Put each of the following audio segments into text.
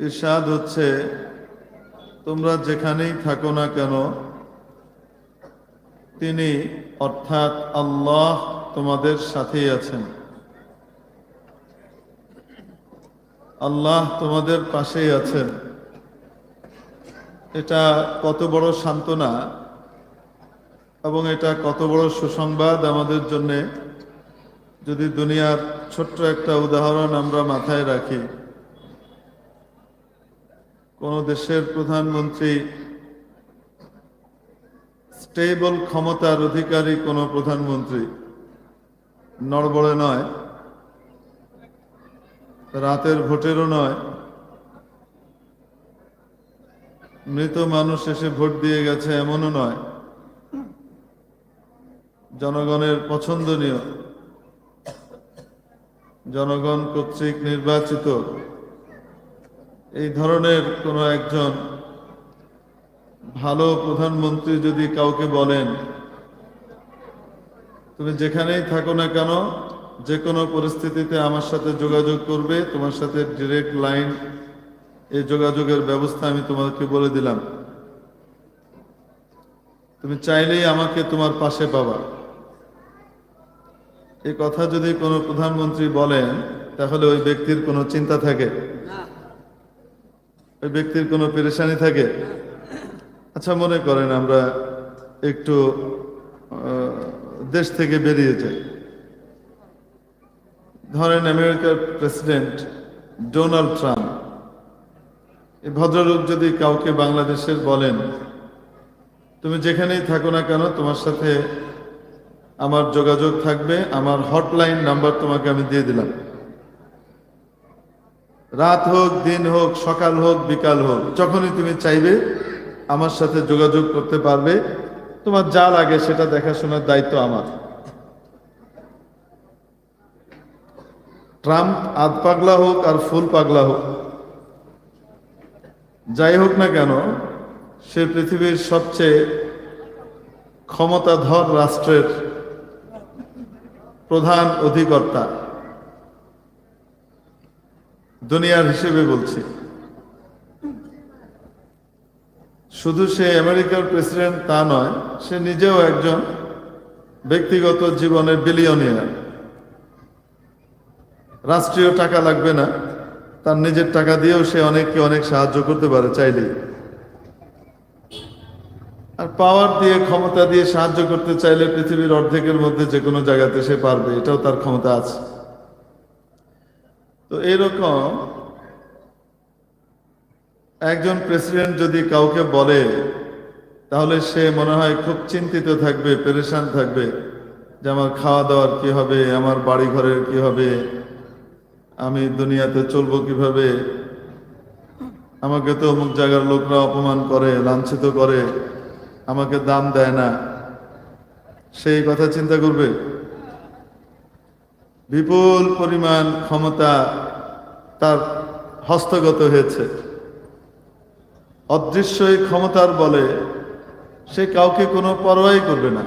ইরশাদ হচ্ছে, তোমরা যেখানেই থাকো না কেন, তিনি অর্থাৎ আল্লাহ তোমাদের সাথেই আছেন। আল্লাহ তোমাদের পাশেই আছেন। এটা কত বড় সান্ত্বনা এবং এটা কত বড় সুসংবাদ আমাদের জন্যে। যদি দুনিয়ার ছোট্ট একটা উদাহরণ আমরা মাথায় রাখি কোন দেশের প্রধানমন্ত্রী স্টেবল ক্ষমতার অধিকারী কোন প্রধানমন্ত্রী নড়বড়ে নয়, রাতের ভোটেরও নয়, মৃত মানুষ এসে ভোট দিয়ে গেছে এমনও নয়, জনগণের পছন্দনীয়, জনগণ কর্তৃক নির্বাচিত। এই ধরনের কোনো একজন ভালো প্রধানমন্ত্রী যদি কাউকে বলেন, তুমি যেখানেই থাকো না কেন, যে কোনো পরিস্থিতিতে আমার সাথে যোগাযোগ করবে, তোমার সাথে ডিরেক্ট লাইন এই যোগাযোগের ব্যবস্থা আমি তোমাকে বলে দিলাম। তুমি চাইলেই আমাকে তোমার পাশে পাবা। এই কথা যদি কোনো প্রধানমন্ত্রী বলেন, তাহলে ওই ব্যক্তির কোনো চিন্তা থাকে। ওই ব্যক্তির কোনো পেরেশানি থাকে? আচ্ছা মনে করেন আমরা একটু দেশ থেকে বেরিয়ে যাই। ধরেন আমেরিকার প্রেসিডেন্ট ডোনাল্ড ট্রাম্প। এই ভদ্রলোক যদি কাউকে বাংলাদেশের বলেন, তুমি যেখানেই থাকো না কেন, তোমার সাথে আমার যোগাযোগ থাকবে, আমার হটলাইন নাম্বার তোমাকে আমি দিয়ে দিলাম। রাত হোক, দিন হোক, সকাল হোক, বিকাল হোক, যখনই তুমি চাইবে, আমার সাথে যোগাযোগ করতে পারবে। তোমার যা লাগে সেটা দেখাশোনার দায়িত্ব আমার। ট্রাম্প আধ পাগলা হোক আর ফুল পাগলা হোক, যাই হোক না কেন, সে পৃথিবীর সবচেয়ে ক্ষমতাধর রাষ্ট্রের প্রধান অধিকর্তা। দুনিয়ার হিসেবে বলছি। শুধু সে আমেরিকার প্রেসিডেন্ট তা নয়, সে নিজেও একজন ব্যক্তিগত জীবনে বিলিয়নিয়ার রাষ্ট্রীয় টাকা লাগবে না, তার নিজের টাকা দিয়েও সে অনেককে অনেক সাহায্য করতে পারে চাইলেই আর পাওয়ার দিয়ে, ক্ষমতা দিয়ে সাহায্য করতে চাইলে পৃথিবীর অর্ধেকের মধ্যে যে কোনো জায়গাতে সে পারবে, এটাও তার ক্ষমতা আছে। তো এরকম একজন প্রেসিডেন্ট যদি কাউকে বলে, তাহলে সে মনে হয় খুব চিন্তিত থাকবে, পেরেশান থাকবে যে আমার খাওয়া দাওয়ার কি হবে, আমার বাড়ি ঘরের কি হবে, আমি দুনিয়াতে চলবো কীভাবে? আমাকে তো অমুক জায়গার লোকরা অপমান করে, লাঞ্ছিত করে, আমাকে দাম দেয় না। সেই কথা চিন্তা করবে? বিপুল পরিমাণ ক্ষমতা তার হস্তগত হয়েছে। অদৃশ্য এই ক্ষমতার বলে সে কাউকে কোনো পরোয়াই করবে না।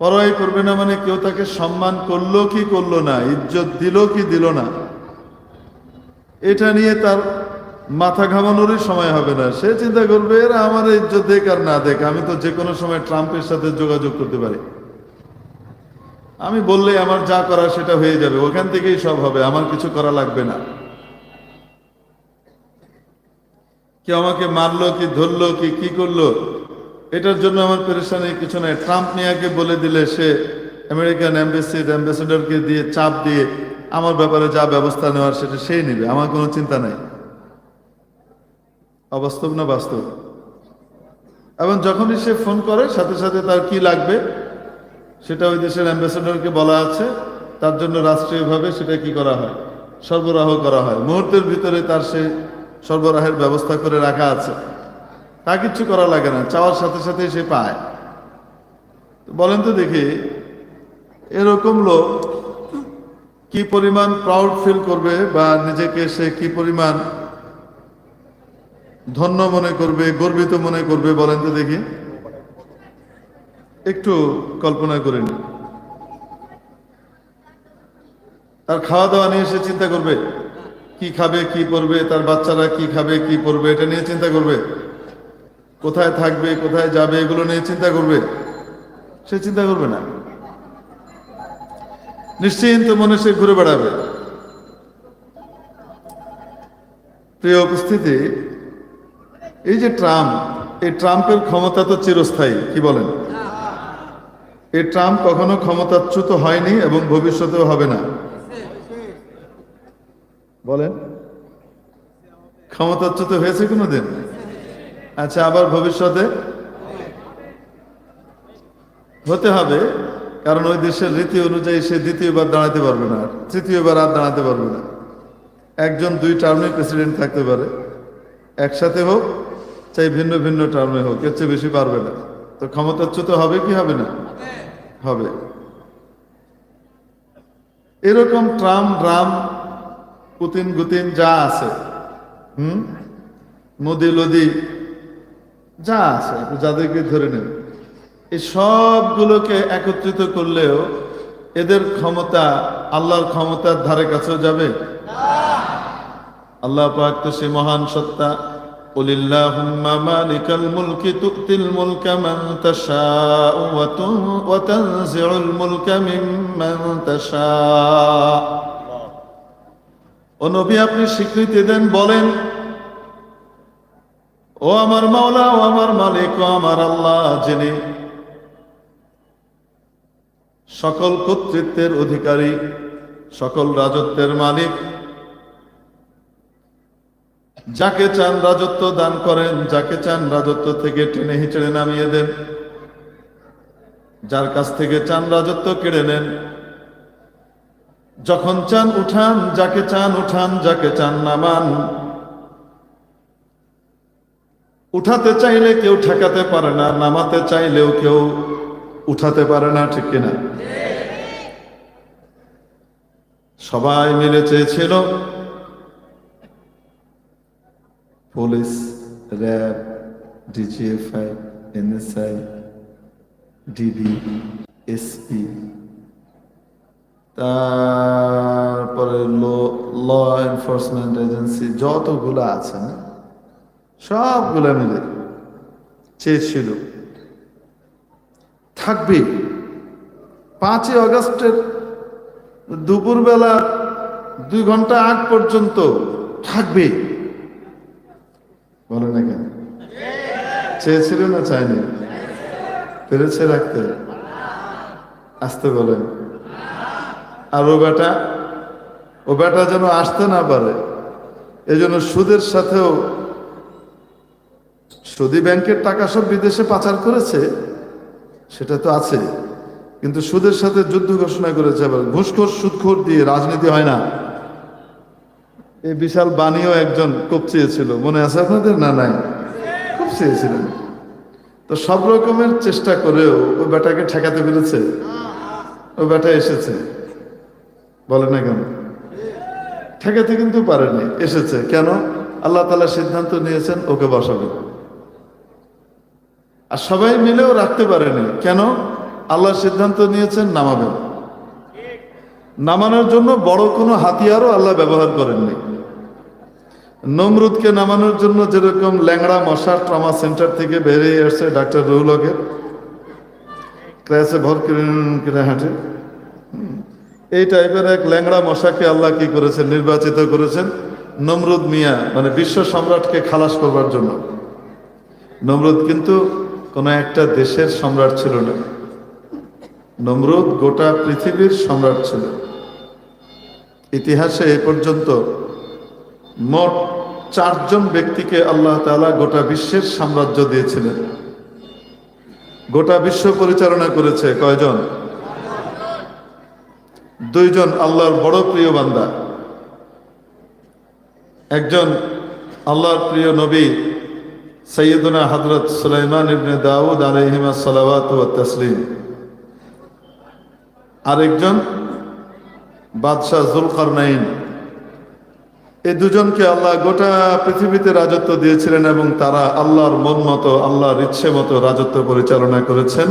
পরোয়াই করবে না মানে কেউ তাকে সম্মান করল কি করল না, ইজ্জত দিল কি দিল না। এটা নিয়ে তার মাথা ঘামানোরই সময় হবে না। সে চিন্তা করবে, এরা আমার ইজ্জত দেখ আর না দেখ আমি তো যে কোনো সময় ট্রাম্পের সাথে যোগাযোগ করতে পারি। আমি বললে আমার যা করা সেটা হয়ে যাবে, ওখান থেকেই সব হবে, আমার কিছু করা লাগবে না। কেউ আমাকে মারলো, কি ধরলো, কি কি করল, এটার জন্য আমার পেরেশানি কিছু নাই। ট্রাম্প মিয়াকে বলে দিলে সে আমেরিকান অ্যাম্বাসিড অ্যাম্বাসেডরকে দিয়ে চাপ দিয়ে আমার ব্যাপারে যা ব্যবস্থা নেওয়ার সেটা সেই নেবে, আমার কোনো চিন্তা নাই। অবাস্তব না বাস্তব? এবং যখনই সে ফোন করে, সাথে সাথে তার কি লাগবে? সেটা ওই দেশের অ্যাম্বাসেডরকে বলা আছে, তার জন্য রাষ্ট্রীয়ভাবে সেটা কি করা হয়? সরবরাহ করা হয়। মুহূর্তের ভিতরে তার সে সরবরাহের ব্যবস্থা করে রাখা আছে। তা কিচ্ছু করা লাগে না, চাওয়ার সাথে সাথে সে পায়। বলেন তো দেখি, এরকম লোক কি পরিমাণ প্রাউড ফিল করবে বা নিজেকে সে কি পরিমাণ ধন্য মনে করবে, গর্বিত মনে করবে বলেন তো দেখি। একটু কল্পনা করে নিন। তার খাওয়া দাওয়া নিয়ে সে চিন্তা করবে, কি খাবে, কি পরবে, তার বাচ্চারা কি খাবে, কি পরবে, এটা নিয়ে চিন্তা করবে। কোথায় থাকবে, কোথায় যাবে, এগুলো নিয়ে চিন্তা করবে। সে চিন্তা করবে না। নিশ্চিন্ত মনে সে ঘুরে বেড়াবে। প্রিয় উপস্থিতি, এই যে ট্রাম্প, এই ট্রাম্পের ক্ষমতা তো চিরস্থায়ী, কি বলেন? এই ট্রাম্প কখনো ক্ষমতাচ্যুত হয়নি এবং ভবিষ্যতেও হবে না। বলেন। ক্ষমতাচ্যুত হয়েছে কোনোদিন? আচ্ছা আবার ভবিষ্যতে? হতে হবে, কারণ ওই দেশের রীতি অনুযায়ী সে দ্বিতীয়বার দাঁড়াতে পারবে না, তৃতীয়বার আর দাঁড়াতে পারবে না। একজন, দুই টার্মে প্রেসিডেন্ট থাকতে পারে। একসাথে হোক, চাই ভিন্ন ভিন্ন টার্মে হোক, এর চেয়ে বেশি পারবে না। তো ক্ষমতাচ্যুত হবে কি হবে না? হবে। এরকম ট্রাম ড্রাম পুতিন গুতিন যা আছে হুম? নদী লদি যা আছে আপনি যাদেরকে ধরে নেন। এই সবগুলোকে একত্রিত করলেও এদের ক্ষমতা আল্লাহর ক্ষমতার ধারে কাছেও যাবে? আল্লাহ। পাক তো সে মহান সত্তা। قل اللهم مالك الملك تؤتي الملك من تشاء وتن- وتنزع الملك ممن تشاء ও নবী আপনি স্বীকৃতি দেন বলেন ও আমার মাওলা ও আমার মালিক ও আমার আল্লাহ যিনি সকল কর্তৃত্বের অধিকারী সকল রাজত্বের মালিক যাকে চান রাজত্ব দান করেন, যাকে চান রাজত্ব থেকে টেনে হিচড়ে নামিয়ে দেন। যার কাছ থেকে চান রাজত্ব কেড়ে নেন। যখন চান উঠান, যাকে চান উঠান, যাকে চান নামান। উঠাতে চাইলে কেউ ঠেকাতে পারে না, নামাতে চাইলেও কেউ উঠাতে পারে না, ঠিক কিনা? সবাই মিলে চেয়েছিল police, RAB, DGFI, NSI, DB, SP. তারপরে ল এনফোর্সমেন্ট এজেন্সি যতগুলো আছে না সবগুলো মিলে চেয়েছিল। থাকবে। পাঁচই অগস্টের দুপুরবেলা দুই ঘণ্টা আগ পর্যন্ত থাকবে। বলে না কেন? চেয়েছিল না চায়নি? পেরেছে রাখতে? আসতে বলেন। আর ও বেটা? ও বেটা যেন আসতে না পারে। এই জন্য সুদের সাথেও সুদী ব্যাংকের টাকা সব বিদেশে পাচার করেছে, সেটা তো আছে। কিন্তু সুদের সাথে যুদ্ধ ঘোষণা করেছে আবার। ঘুষখোর, সুদখোর দিয়ে রাজনীতি হয় না। এই বিশাল বাণীও একজন খুব চেয়েছিল। মনে আছে আপনাদের? না, নাই। খুব চেয়েছিলেন। তো সব রকমের চেষ্টা করেও ও বেটাকে ঠেকাতে পেরেছে। ও বেটা এসেছে। বলে না কেন? ঠেকাতে কিন্তু পারেনি। এসেছে। কেন? আল্লাহ তালা সিদ্ধান্ত নিয়েছেন ওকে বসাবে। আর সবাই মিলেও রাখতে পারেনি। কেন? আল্লাহ সিদ্ধান্ত নিয়েছেন নামাবেন। নামানোর জন্য বড় কোনো হাতিয়ারও আল্লাহ ব্যবহার করেননি। নমরুদকে নামানোর জন্য যেরকম ল্যাংড়া, মশার ট্রমা সেন্টার থেকে বেরিয়ে আসছে ডাক্তার রুহুল ক্লাসে ভর করে করে হাঁটে। এই টাইপের এক ল্যাংড়া, মশাকে আল্লাহ কি করেছেন? নির্বাচিত করেছেন নমরুদ মিয়া মানে বিশ্ব সম্রাটকে খালাস করবার জন্য। নমরুদ কিন্তু কোনো একটা দেশের সম্রাট ছিল না। নমরুদ গোটা পৃথিবীর সম্রাট ছিল। ইতিহাসে এ পর্যন্ত মোট চারজন ব্যক্তিকে আল্লাহ তালা গোটা বিশ্বের সাম্রাজ্য দিয়েছিলেন। গোটা বিশ্ব পরিচালনা করেছে কয়জন? দুইজন আল্লাহর বড় প্রিয় বান্দা। একজন আল্লাহর প্রিয় নবী সৈয়দনা হজরত সুলাইমান ইবনে দাউদ আলহিমা সালাওয়াত ওয়া তসলিম। আরেকজন, বাদশাহ জুলকারনাইন। এই দুজনকে আল্লাহ গোটা পৃথিবীতে রাজত্ব দিয়েছিলেন এবং তারা আল্লাহর মন মতো, আল্লাহর ইচ্ছে মতো রাজত্ব পরিচালনা করেছেন।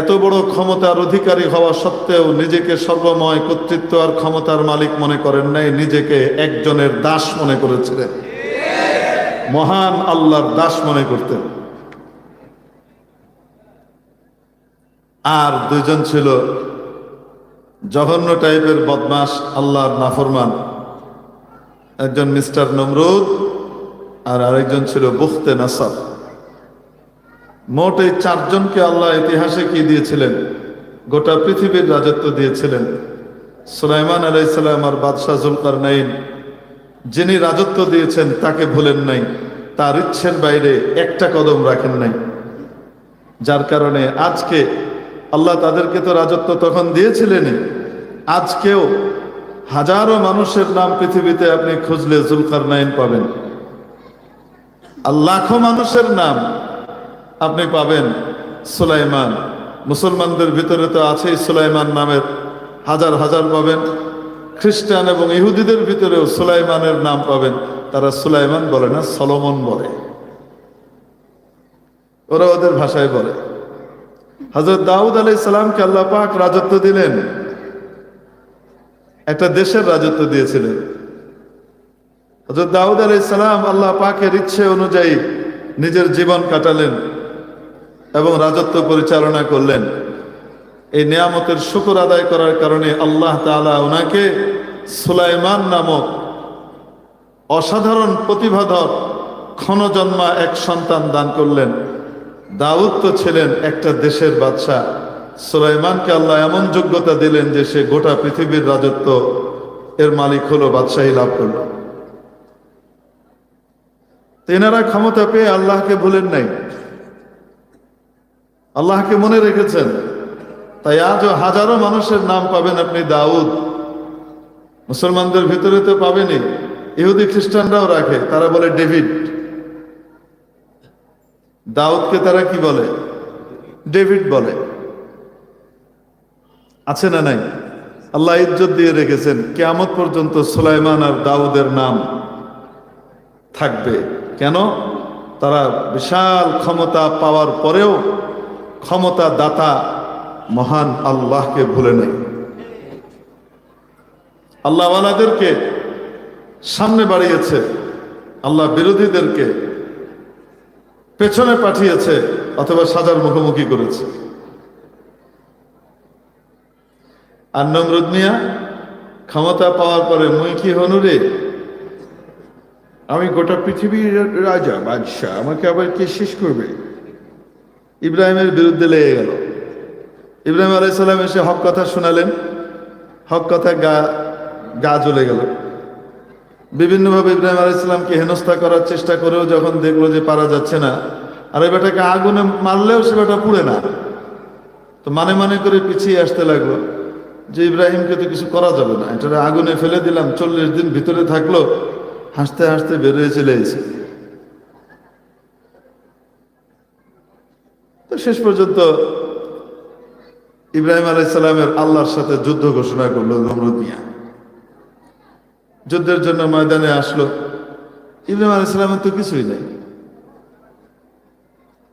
এত বড় ক্ষমতার অধিকারী হওয়া সত্ত্বেও নিজেকে সর্বময় কর্তৃত্ব আর ক্ষমতার মালিক মনে করেন নাই, নিজেকে একজনের দাস মনে করেছিলেন। মহান আল্লাহর দাস মনে করতেন। আর দুজন ছিল জঘন্য টাইপের বদমাস আল্লাহর নাফরমান। একজন মিস্টার নমরুদ আর আরেকজন ছিল বুখতে নাসার। মোট এই চারজনকে আল্লাহ ইতিহাসে কি দিয়েছিলেন? গোটা পৃথিবীর রাজত্ব দিয়েছিলেন। সুলাইমান আলাইসাল্লাম আর বাদশাহ জুলকার নাইন যিনি রাজত্ব দিয়েছেন তাকে ভুলেন নাই। তার ইচ্ছের বাইরে একটা কদম রাখেন নাই। যার কারণে আজকে আল্লাহ তাদেরকে তো রাজত্ব তখন দিয়েছিলেনই। আজকেও হাজারো মানুষের নাম পৃথিবীতে আপনি খুঁজলে জুলকার নাইন পাবেন। আর লাখো মানুষের নাম আপনি পাবেন সুলাইমান। মুসলমানদের ভিতরে তো আছেই সুলাইমান নামের হাজার হাজার পাবেন। খ্রিস্টান এবং ইহুদিদের ভিতরেও সুলাইমানের নাম পাবেন। তারা সুলাইমান বলে না, সলমন বলে। ওরা ওদের ভাষায় বলে। হজরত দাউদ আলাই সালামকে আল্লাহ পাক রাজত্ব দিলেন। একটা দেশের রাজত্ব দিয়েছিলেন। হজরত দাউদ আলাই সালাম আল্লাহ পাকের ইচ্ছে অনুযায়ী নিজের জীবন কাটালেন এবং রাজত্ব পরিচালনা করলেন। এই নিয়ামতের শুকর আদায় করার কারণে আল্লাহ তাআলা ওনাকে সুলাইমান নামক অসাধারণ প্রতিভাধর ক্ষণজন্মা এক সন্তান দান করলেন। দাউদ তো ছিলেন একটা দেশের বাদশাহ। সুলাইমানকে আল্লাহ এমন যোগ্যতা দিলেন যে সে গোটা পৃথিবীর রাজত্ব এর মালিক হলো, বাদশাহী লাভ করল। তেনারা ক্ষমতা পেয়ে আল্লাহকে ভুলেন নাই। আল্লাহকে মনে রেখেছেন। তাই আজও হাজারো মানুষের নাম পাবেন আপনি দাউদ। মুসলমানদের ভিতরে তো পাবেনই। ইহুদি খ্রিস্টানরাও রাখে, তারা বলে ডেভিড। দাউদকে তারা কি বলে? ডেভিড বলে। আছে না নাই? আল্লাহ ইজ্জত দিয়ে রেখেছেন, কেয়ামত পর্যন্ত সুলাইমান আর দাউদের নাম থাকবে। কেন? তারা বিশাল ক্ষমতা পাওয়ার পরেও ক্ষমতা দাতা মহান আল্লাহকে ভুলে নেই। আল্লাহওয়ালাদেরকে সামনে বাড়িয়েছে, আল্লাহ বিরোধীদেরকে পেছনে পাঠিয়েছে অথবা সাজার মুখোমুখি করেছে। আর নমরুদ মিয়া, ক্ষমতা পাওয়ার পরে মুই কি হনুরে আমি গোটা পৃথিবীর রাজা, বাদশাহ, আমাকে আবার কে শেষ করবে? ইব্রাহিমের বিরুদ্ধে লেগে গেল। ইব্রাহিম আলাইসাল্লাম এসে হক কথা শোনালেন। হক কথা গা গা জ্বলে গেল। বিভিন্নভাবে ইব্রাহিম আলাইসাল্লামকে হেনস্থা করার চেষ্টা করেও যখন দেখল যে পারা যাচ্ছে না, আর এই বেটাকে আগুনে মারলেও সে বেটা পুড়ে না, তো মানে মানে করে পিছিয়ে আসতে লাগল যে ইব্রাহিমকে তো কিছু করা যাবে না। এটা আগুনে ফেলে দিলাম, চল্লিশ দিন ভিতরে থাকল, হাসতে হাসতে বেরিয়ে চলে এসে তো শেষ পর্যন্ত ইব্রাহিম আলাইসাল্লামের আল্লাহর সাথে যুদ্ধ ঘোষণা করল নমরুদ মিয়া। যুদ্ধের জন্য ময়দানে আসলো। ইব্রাহিম আলাইসাল্লামের তো কিছুই নেই।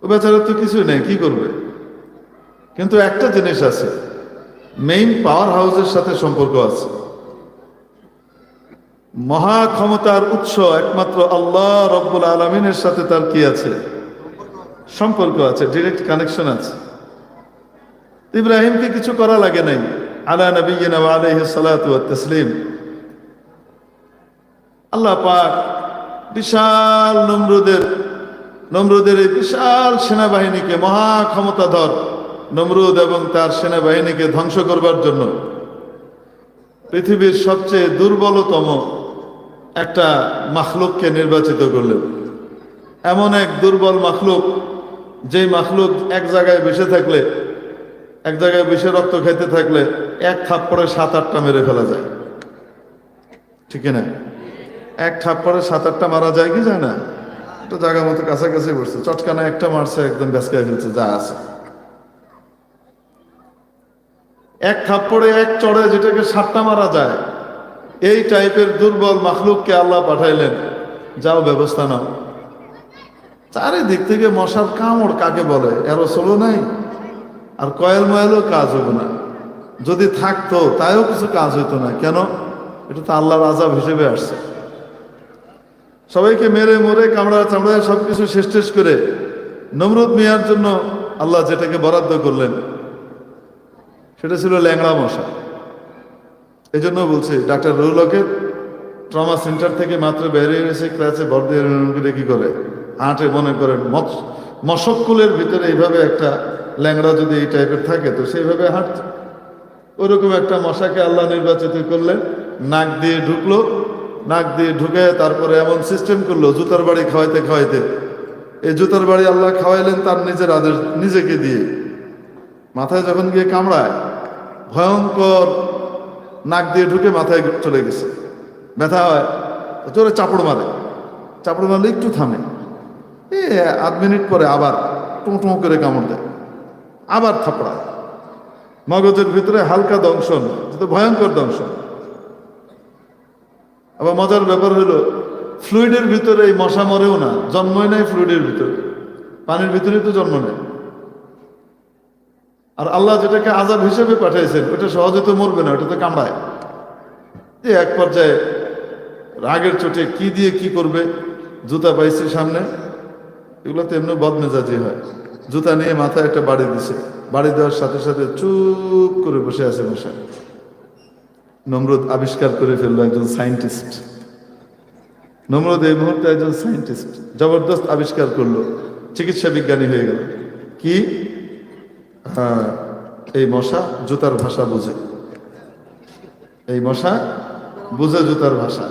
ও বেচারার তো কিছুই নেই, কি করবে? কিন্তু একটা জিনিস আছে মেইন পাওয়ার হাউসের সাথে সম্পর্ক আছে। মহা ক্ষমতার উৎস একমাত্র আল্লাহ রব্বুল আলমিনের সাথে তার কি আছে? সম্পর্ক আছে ডিরেক্ট কানেকশন আছে। ইব্রাহিমকে কিছু করা লাগে নাই। আলা নবীনা আলাইহি সালাতু তাসলিম। আল্লাহ পাক বিশাল নমরুদের নমরুদের এই বিশাল সেনাবাহিনীকে মহা ক্ষমতাধর নমরুদ এবং তার সেনাবাহিনীকে ধ্বংস করবার জন্য পৃথিবীর সবচেয়ে দুর্বলতম একটা মাখলুককে নির্বাচিত করলেন। এমন এক দুর্বল মাখলুক, যেই মাখলুক এক জায়গায় বেসে থাকলে, এক জায়গায় বেশি রক্ত খেতে থাকলে এক থাপ্পড়ে সাত আটটা মেরে ফেলা যায়। ঠিক না এক থাপ্পড়ে সাত আটটা মারা যায়, কি যায় না? একটা জায়গা মতো কাছাকাছি বসছে। চটকানা একটা মারছে, একদম বেসকায় ফেলছে, যা আছে। এক থাপ্পড়ে এক চড়ে যেটাকে সাতটা মারা যায়, এই টাইপের দুর্বল মাখলুককে আল্লাহ পাঠাইলেন। যাও, ব্যবস্থা নাও। চারিদিক থেকে মশার কামড় কাকে বলে? এরো চলো নাই। আর কয়েল ময়েলও কাজ হবে না। যদি থাকতো, তাইও কিছু কাজ হইতো না। কেন? এটা তো আল্লাহর আজাব হিসেবে আসছে। সবাইকে মেরে মরে কামড়া চামড়া সব কিছু শেষ টেস করে নমরুদ মিয়ার জন্য আল্লাহ যেটাকে বরাদ্দ করলেন, সেটা ছিল ল্যাংড়া মশা। এই জন্য বলছি, ডাক্তার রুলকে ট্রমা সেন্টার থেকে মাত্র বেরিয়ে এসে ক্লাসে ভর দিয়ে কি করে। হাঁটে মনে করেন মশককুলের ভিতরে এইভাবে একটা ল্যাংড়া যদি এই টাইপের থাকে, তো সেইভাবে হাঁটছে। ওরকম একটা মশাকে আল্লাহ নির্বাচিত করলেন, নাক দিয়ে ঢুকলো নাক দিয়ে ঢুকে তারপরে এমন সিস্টেম করল, জুতার বাড়ি খাওয়াইতে খাওয়াইতে। এই জুতার বাড়ি আল্লাহ খাওয়াইলেন তার নিজের আদেশ, নিজেকে দিয়ে। মাথায় যখন গিয়ে কামড়ায়, ভয়ঙ্কর নাক দিয়ে ঢুকে মাথায় চলে গেছে। ব্যথা হয়, জোরে চাপড় মারে। চাপড় মারলে একটু থামে। এ, আধ মিনিট পরে আবার টুঁ করে কামড় দেয়। আবার থাপড়া মগজের ভিতরে হালকা দংশন ভয়ঙ্কর দংশন। আবার মজার ব্যাপার হলো ফ্লুইডের ভিতরে এই মশা মরেও না, জন্মই নাই ফ্লুইডের ভিতরে। পানির ভিতরে তো জন্ম নেয়। আর আল্লাহ যেটাকে আজাব হিসেবে পাঠাইছেন, ওটা সহজে তো মরবে না, ওটা তো কামড়ায়। যে এক পর্যায়ে রাগের চোটে কি দিয়ে কি করবে? জুতা পাইছে সামনে। এগুলো তো এমনি বদমেজাজি হয়। জুতা নিয়ে মাথায় একটা বাড়ি দিছে। বাড়ি দেওয়ার সাথে সাথে চুপ করে বসে আছে মশা। নমরুদ আবিষ্কার করে ফেলল একজন সায়েন্টিস্ট। নমরুদ এই মুহূর্তে একজন সায়েন্টিস্ট জবরদস্ত আবিষ্কার করল চিকিৎসা বিজ্ঞানী হয়ে গেল। কি? হ্যাঁ, এই মশা জুতার ভাষা বোঝে। এই মশা বুঝে জুতার ভাষা।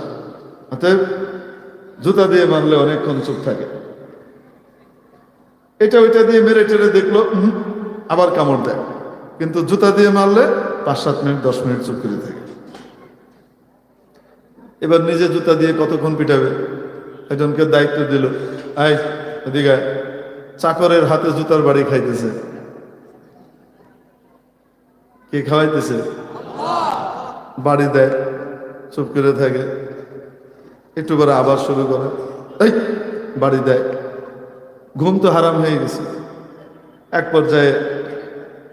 অতএব জুতা দিয়ে মারলে অনেকক্ষণ চুপ থাকে। এটা ওইটা দিয়ে মেরে টেরে দেখল আবার কামড় দেয়। কিন্তু জুতা দিয়ে মারলে পাঁচ সাত মিনিট দশ মিনিট চুপ করে থাকে। এবার নিজে জুতা দিয়ে কতক্ষণ পিটাবে? একজনকে দায়িত্ব দিল আয় এদিকে চাকরের হাতে জুতার বাড়ি খাইতেছে। কে খাওয়াইতেছে? বাড়ি দেয়, চুপ করে থাকে। একটু করে আবার শুরু করে, এই, বাড়ি দেয়। ঘুম তো হারাম হয়ে গেছে। এক পর্যায়ে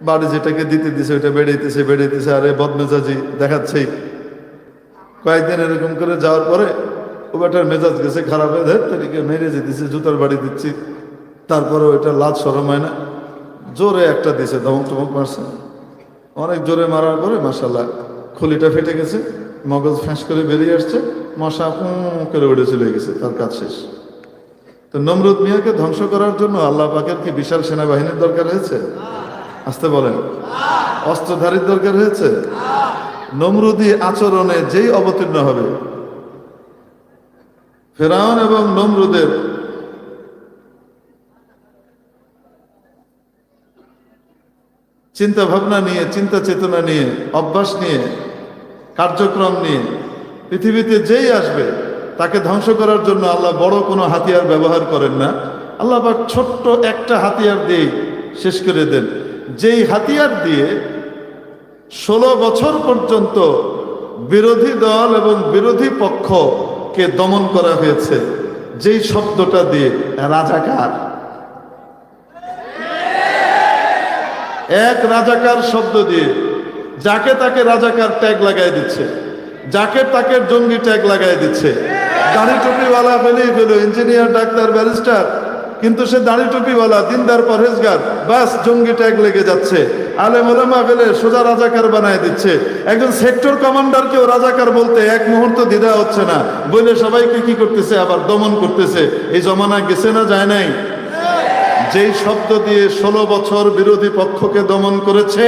বাড়ি যেটাকে দিতে দিছে, ওইটা বেড়াইতেছে বেড়াইতেছে, আরে বদমেজাজি দেখাচ্ছেই। কয়েকদিন এরকম করে যাওয়ার পরে ও বেটার মেজাজ গেছে খারাপ হয়ে, ধর তাদেরকে মেরে যে যেতেছে জুতার বাড়ি দিচ্ছি। তারপরে ওইটা লাজ সরম হয় না। জোরে একটা দিছে, ধমক টমক মারছে। অনেক জোরে মারার পরে মাসাল্লাহ খুলিটা ফেটে গেছে, মগজ ফ্যাঁস করে বেরিয়ে আসছে, মশা করে উড়ে চলে গেছে, তার কাজ শেষ। তো নমরুদ মিয়াকে ধ্বংস করার জন্য আল্লাহ পাকের কি বিশাল সেনাবাহিনীর দরকার হয়েছে? আসতে বলেন। অস্ত্রধারীর দরকার হয়েছে? নমরুদি আচরণে যেই অবতীর্ণ হবে, ফেরাউন এবং নমরুদের চিন্তা ভাবনা নিয়ে চিন্তা চেতনা নিয়ে, অভ্যাস নিয়ে, কার্যক্রম নিয়ে, পৃথিবীতে যেই আসবে, তাকে ধ্বংস করার জন্য আল্লাহ বড় কোনো হাতিয়ার ব্যবহার করেন না। আল্লাহ পাক ছোট্ট একটা হাতিয়ার দিয়ে শেষ করে দেন। যেই হাতিয়ার দিয়ে ষোলো বছর পর্যন্ত বিরোধী দল এবং বিরোধী পক্ষকে দমন করা হয়েছে। যেই শব্দটা দিয়ে রাজাকার। এক রাজাকার শব্দ দিয়ে যাকে তাকে রাজাকার ট্যাগ লাগাই দিচ্ছে, যাকে তাকে জঙ্গি ট্যাগ লাগাই দিচ্ছে। দাড়ি টুপিওয়ালা ফেলেই ফেলো ইঞ্জিনিয়ার, ডাক্তার, ব্যারিস্টার কিন্তু সে দাড়ি টুপিওয়ালা, দিনদার পরহেজগার, বাস জঙ্গি ট্যাগ লেগে যাচ্ছে। আলে মোলামা ফেলে সোজা রাজাকার বানায় দিচ্ছে। একজন সেক্টর কমান্ডারকেও রাজাকার বলতে এক মুহূর্ত দ্বিধা হচ্ছে না। বলে সবাইকে কি করতেছে? আবার দমন করতেছে। এই জমানা গেছে না যায় নাই? যেই শব্দ দিয়ে ষোলো বছর বিরোধী পক্ষকে দমন করেছে,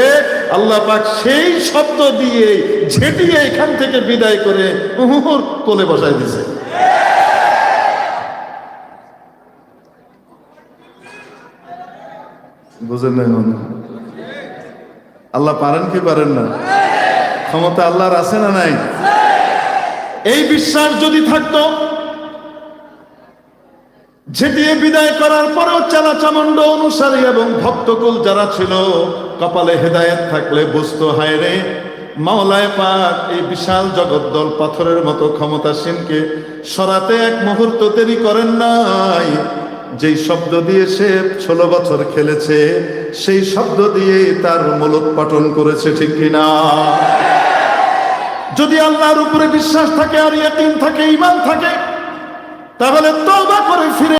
আল্লাহ পাক সেই শব্দ দিয়ে ঝেটিয়ে এখান থেকে বিদায় করে উহুর কোলে বসায় দিছে বুঝেন নাই মনে। আল্লাহ পারেন কি পারেন না? ক্ষমতা আল্লাহর আছে না নাই? এই বিশ্বাস যদি থাকতো, ঝেঁটিয়ে বিদায় করার পরেও চালাচামণ্ড অনুসারী এবং ভক্তকুল যারা ছিল, কপালে হেদায়েত থাকলে বুঝতো, হায় রে, মাওলায় পাক, এই বিশাল জগদ্দল পাথরের মতো ক্ষমতাসীনকে সরাতে এক মুহূর্ত দেরি করেন নাই। যেই শব্দ দিয়ে সে ষোলো বছর খেলেছে, সেই শব্দ দিয়ে তার মূলোৎপাটন করেছে, ঠিক কিনা? যদি আল্লাহর উপরে বিশ্বাস থাকে, আর ইয়াকিন থাকে ইমান থাকে, তাহলে তবা করে ফিরে